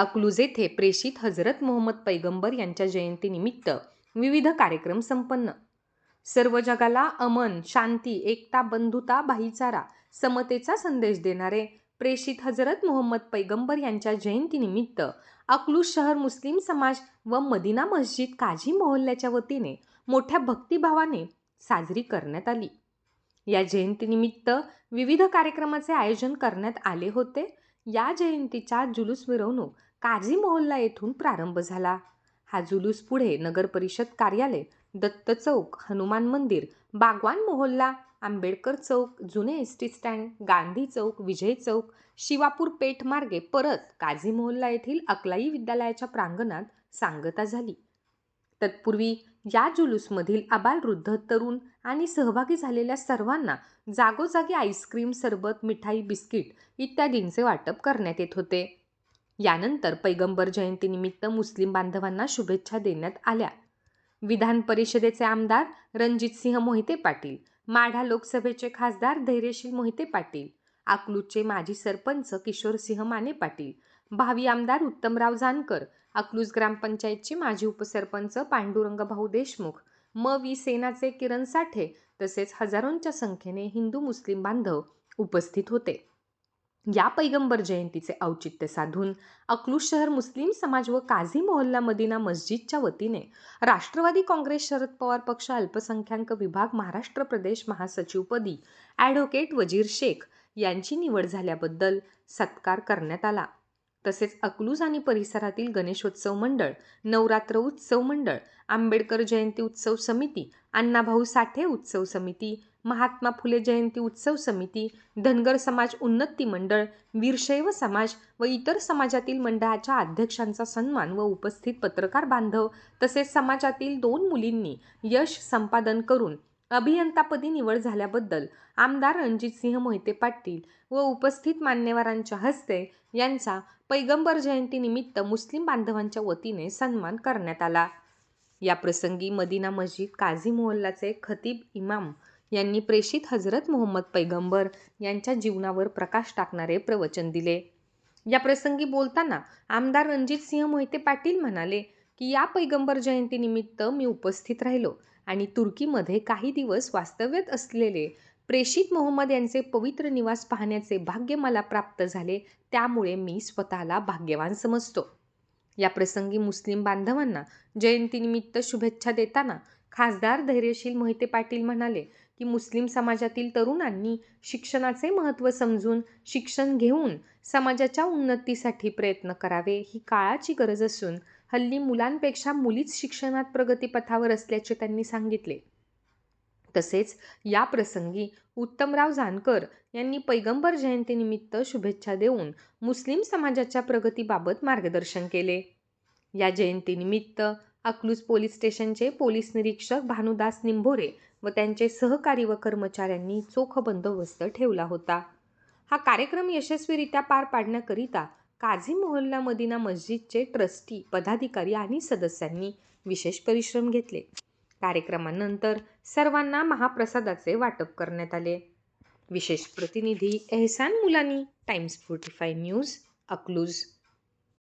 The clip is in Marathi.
अकलूज येथे प्रेषित हजरत मोहम्मद पैगंबर यांच्या जयंतीनिमित्त विविध कार्यक्रम संपन्न. सर्व जगाला अमन शांती एकता बंधुता भाईचारा समतेचा संदेश देणारे प्रेषित हजरत मोहम्मद पैगंबर यांच्या जयंतीनिमित्त अकलूज शहर मुस्लिम समाज व मदिना मस्जिद काझी मोहल्ल्याच्या वतीने मोठ्या भक्तिभावाने साजरी करण्यात आली. या जयंतीनिमित्त विविध कार्यक्रमाचे आयोजन करण्यात आले होते. या जयंतीचा जुलूस मिरवणूक काझी मोहल्ला येथून प्रारंभ झाला. हा जुलूस पुढे नगरपरिषद कार्यालय दत्त चौक हनुमान मंदिर बागवान मोहल्ला आंबेडकर चौक जुने S T stand Gandhi Chowk Vijay Chowk Shivapur Peth मार्गे परत काझी मोहल्ला येथील अकलाई विद्यालयाच्या प्रांगणात सांगता झाली. तत्पूर्वी या जुलूसमधील आबालवृद्ध तरुण आणि सहभागी झालेल्या सर्वांना जागोजागी आईस्क्रीम सरबत मिठाई बिस्किट इत्यादींचे वाटप करण्यात येत होते. यानंतर पैगंबर जयंतीनिमित्त मुस्लिम बांधवांना शुभेच्छा देण्यात आल्या. विधान परिषदेचे आमदार रणजितसिंह मोहिते पाटील माढा लोकसभेचे खासदार धैर्यशील मोहिते पाटील अकलूजचे माजी सरपंच किशोरसिंह माने पाटील भावी आमदार उत्तमराव जानकर अकलूज ग्रामपंचायतचे माजी उपसरपंच पांडुरंग भाऊ देशमुख म वी सेनाचे किरण साठे तसेच हजारोंच्या संख्येने हिंदू मुस्लिम बांधव उपस्थित होते. या पैगंबर जयंतीचे औचित्य साधून अकलूज शहर मुस्लिम समाज व काझी मोहल्ला मदिना मस्जिदच्या वतीने राष्ट्रवादी काँग्रेस शरद पवार पक्ष अल्पसंख्याक विभाग महाराष्ट्र प्रदेश महासचिवपदी ॲडव्होकेट वजीर शेख यांची निवड झाल्याबद्दल सत्कार करण्यात आला. तसेच अकलूज आणि परिसरातील गणेशोत्सव मंडळ नवरात्र उत्सव मंडळ आंबेडकर जयंती उत्सव समिती अण्णाभाऊ साठे उत्सव समिती महात्मा फुले जयंती उत्सव समिती धनगर समाज उन्नती मंडळ वीरशैव समाज व इतर समाजातील मंडळाच्या अध्यक्षांचा सन्मान व उपस्थित पत्रकार बांधव तसेच समाजातील दोन मुलींनी यश संपादन करून अभियंतापदी निवड झाल्याबद्दल आमदार रणजितसिंह मोहिते पाटील व उपस्थित मान्यवरांच्या हस्ते यांचा पैगंबर जयंतीनिमित्त मुस्लिम बांधवांच्या वतीने सन्मान करण्यात आला. या प्रसंगी मदिना मस्जिद काझी मोहल्लाचे खतीब इमाम यांनी प्रेषित हजरत मोहम्मद पैगंबर यांच्या जीवनावर प्रकाश टाकणारे प्रवचन दिले. या प्रसंगी बोलताना आमदार रणजितसिंह मोहिते पाटील म्हणाले की या पैगंबर जयंतीनिमित्त मी उपस्थित राहिलो आणि तुर्कीमध्ये काही दिवस वास्तव्यात असलेले प्रेषित मोहम्मद यांचे पवित्र निवास पाहण्याचे भाग्य मला प्राप्त झाले त्यामुळे मी स्वतःला भाग्यवान समजतो. या प्रसंगी मुस्लिम बांधवांना जयंतीनिमित्त शुभेच्छा देताना खासदार धैर्यशील मोहिते पाटील म्हणाले की मुस्लिम समाजातील तरुणांनी शिक्षणाचे महत्त्व समजून शिक्षण घेऊन समाजाच्या उन्नतीसाठी प्रयत्न करावे ही काळाची गरज असून हल्ली मुलांपेक्षा मुलीच शिक्षणात प्रगतीपथावर असल्याचे त्यांनी सांगितले. तसेच या प्रसंगी उत्तमराव जानकर यांनी पैगंबर जयंतीनिमित्त शुभेच्छा देऊन मुस्लिम समाजाच्या प्रगतीबाबत मार्गदर्शन केले. या जयंतीनिमित्त अकलूज पोलीस स्टेशनचे पोलीस निरीक्षक भानुदास निंभोरे व त्यांचे सहकारी व कर्मचाऱ्यांनी चोख बंदोबस्त ठेवला होता. हा कार्यक्रम यशस्वीरित्या पार पाडण्याकरिता काझी मोहल्ला मदिना मस्जिदचे ट्रस्टी पदाधिकारी आणि सदस्यांनी विशेष परिश्रम घेतले. कार्यक्रमानंतर सर्वांना महाप्रसादाचे वाटप करण्यात आले. विशेष प्रतिनिधी Ehsan Mulani Times forty five news Akluj.